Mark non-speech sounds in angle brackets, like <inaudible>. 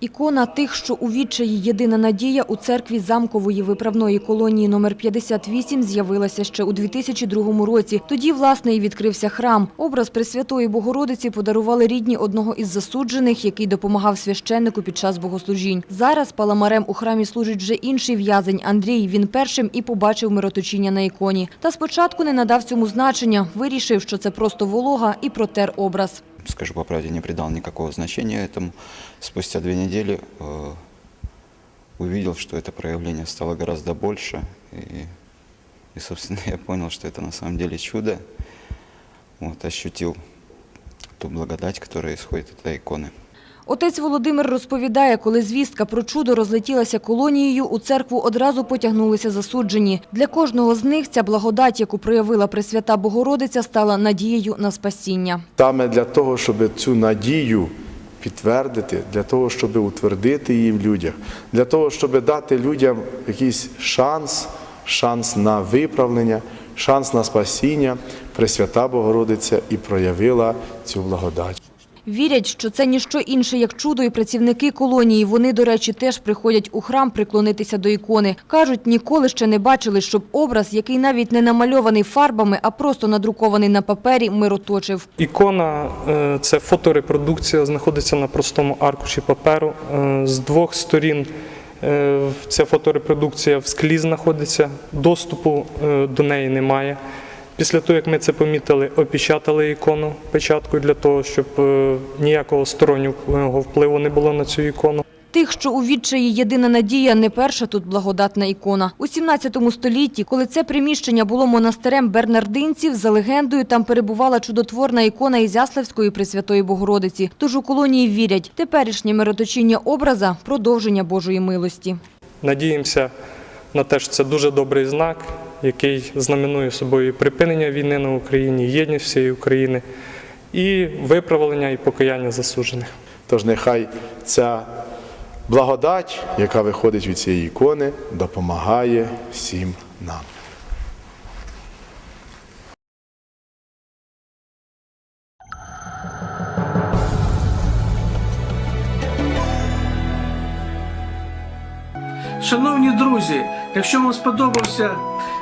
Ікона тих, що у відчаї єдина надія у церкві замкової виправної колонії номер 58 з'явилася ще у 2002 році. Тоді, власне, і відкрився храм. Образ Пресвятої Богородиці подарували рідні одного із засуджених, який допомагав священнику під час богослужінь. Зараз паламарем у храмі служить вже інший в'язень Андрій. Він першим і побачив мироточіння на іконі. Та спочатку не надав цьому значення. Вирішив, що це просто волога і протер образ. Скажу по правде, не придал никакого значения этому. Спустя две недели э, увидел, что это проявление стало гораздо больше. И, и, собственно, <laughs> я понял, что это на самом деле чудо. Вот, ощутил ту благодать, которая исходит от этой иконы. Отець Володимир розповідає, коли звістка про чудо розлетілася колонією, у церкву одразу потягнулися засуджені. Для кожного з них ця благодать, яку проявила Пресвята Богородиця, стала надією на спасіння. Саме для того, щоб цю надію підтвердити, для того, щоб утвердити її в людях, для того, щоб дати людям якийсь шанс, шанс на виправлення, шанс на спасіння, Пресвята Богородиця і проявила цю благодать. Вірять, що це ніщо інше, як чудо, і працівники колонії. Вони, до речі, теж приходять у храм приклонитися до ікони. Кажуть, ніколи ще не бачили, щоб образ, який навіть не намальований фарбами, а просто надрукований на папері, мироточив. Ікона е, це фоторепродукція, знаходиться на простому аркуші паперу. Е, З двох сторін е, ця фоторепродукція в склі знаходиться, доступу до неї немає. Після того, як ми це помітили, опечатали ікону печаткою для того, щоб е, ніякого стороннього впливу не було на цю ікону. Тих, що у відчаї єдина надія, не перша тут благодатна ікона. У 17 столітті, коли це приміщення було монастирем бернардинців, за легендою там перебувала чудотворна ікона Ізяславської Пресвятої Богородиці. Тож у колонії вірять, теперішнє мироточіння образа – продовження Божої милості. Надіємося на те, що це дуже добрий знак, який знаменує собою припинення війни на Україні, єдність всієї України і виправлення і покаяння засуджених. Тож нехай ця благодать, яка виходить від цієї ікони, допомагає всім нам. Шановні друзі, якщо вам сподобався